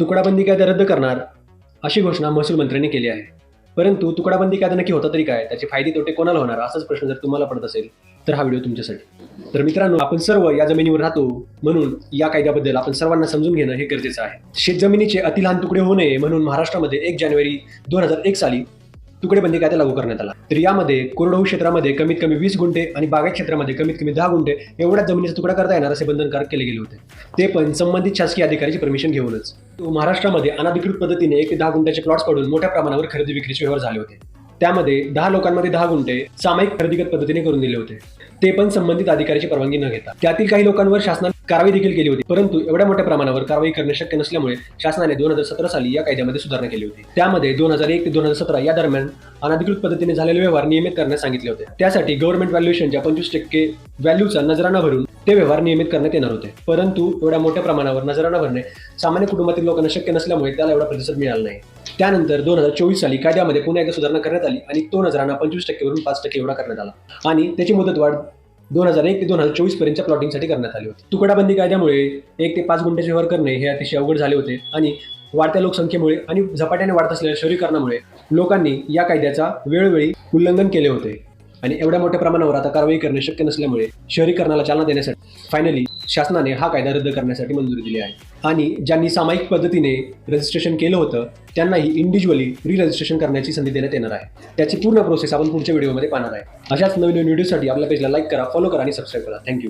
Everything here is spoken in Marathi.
तुकडाबंदी कायदा रद्द करणार अशी घोषणा महसूल मंत्र्यांनी केली आहे. परंतु तुकडाबंदी कायदा नक्की होता तरी काय त्याचे फायदे तोटे कोणाला होणार असाच प्रश्न जर तुम्हाला पडत असेल तर हा व्हिडिओ तुमच्यासाठी. तर मित्रांनो आपण सर्व या जमिनीवर राहतो म्हणून या कायद्याबद्दल आपण सर्वांना समजून घेणं हे गरजेचं आहे. शेतजमिनीचे अतिलहान तुकडे होऊ नये म्हणून महाराष्ट्रामध्ये एक जानेवारी दोन हजार एक साली तुकडेबंदी कायदा लागू करण्यात आला. तर यामध्ये कोरडवाहू क्षेत्रामध्ये कमीत कमी वीस गुंठे आणि बागायत क्षेत्रामध्ये कमीत कमी दहा गुंठे एवढ्या जमिनीचा तुकडा करता येणार असे बंधनकारक केले गेले होते. ते पण संबंधित शासकीय अधिकाऱ्याची परमिशन घेऊनच. महाराष्ट्रामध्ये अनाधिकृत पद्धतीने एक दहा गुंठ्याचे प्लॉट्स पडून मोठ्या प्रमाणावर खरेदी विक्रीचे व्यवहार झाले होते. त्यामध्ये दहा लोकांमध्ये दहा गुंठे सामायिक खरेदीगत पद्धतीने करून दिले होते. ते पण संबंधित अधिकाऱ्याची परवानगी न घेता. त्यातील काही लोकांवर शासनाने कारवाई देखील केली होती. परंतु एवढ्या मोठ्या प्रमाणावर कारवाई करणे शक्य नसल्यामुळे शासनाने दोन हजार सतरा साली या कायद्यामध्ये सुधारणा केली होती. त्यामध्ये दोन हजार एक ते दोन हजार सतरा या दरम्यान अनधिकृत पद्धतीने झालेले व्यवहार नियमित करण्यास सांगितले होते. त्यासाठी गव्हर्नमेंट व्हॅल्युएशनच्या पंचवीस टक्के व्हॅल्यूचा नजराना भरून ते व्यवहार नियमित करण्यात येणार होते. परंतु एवढ्या मोठ्या प्रमाणावर नजराना भरणे सामान्य कुटुंबातील लोकांना शक्य नसल्यामुळे त्याला एवढा प्रतिसाद मिळाला नाही. त्यानंतर दोन हजार चोवीस साली कायद्यामध्ये पुन्हा एकदा सुधारणा करण्यात आली आणि तो नजराना पंचवीस टक्केवरून पाच टक्के एवढा करण्यात आला. आणि त्याची मुदतवाढ दोन हजार एक ते दोन हजार चोवीस पर्यंतच्या प्लॉटिंगसाठी करण्यात आली होती. तुकडाबंदी कायद्यामुळे एक ते पाच गुंठ्याचे व्यवहार करणे हे अतिशय अवघड झाले होते आणि वाढत्या लोकसंख्येमुळे आणि झपाट्याने वाढत असलेल्या शहरीकरणामुळे लोकांनी या कायद्याचा वेळोवेळी उल्लंघन केले होते. आणि एवढ्या मोठ्या प्रमाणावर आता कारवाई करणे शक्य नसल्यामुळे शहरीकरणाला चालना देण्यासाठी फायनली शासनाने हा कायदा रद्द करण्यासाठी मंजुरी दिली आहे. आणि ज्यांनी सामायिक पद्धतीने रजिस्ट्रेशन केलं होतं त्यांनाही इंडिव्हिज्युअली री रजिस्ट्रेशन करण्याची संधी देण्यात येणार आहे. त्याची पूर्ण प्रोसेस आपण पुढच्या व्हिडिओमध्ये पाहणार आहे. अशाच नवीन नवीन व्हिडिओसाठी आपल्या पेजला लाईक करा फॉलो करा आणि सबस्क्राईब करा. थँक्यू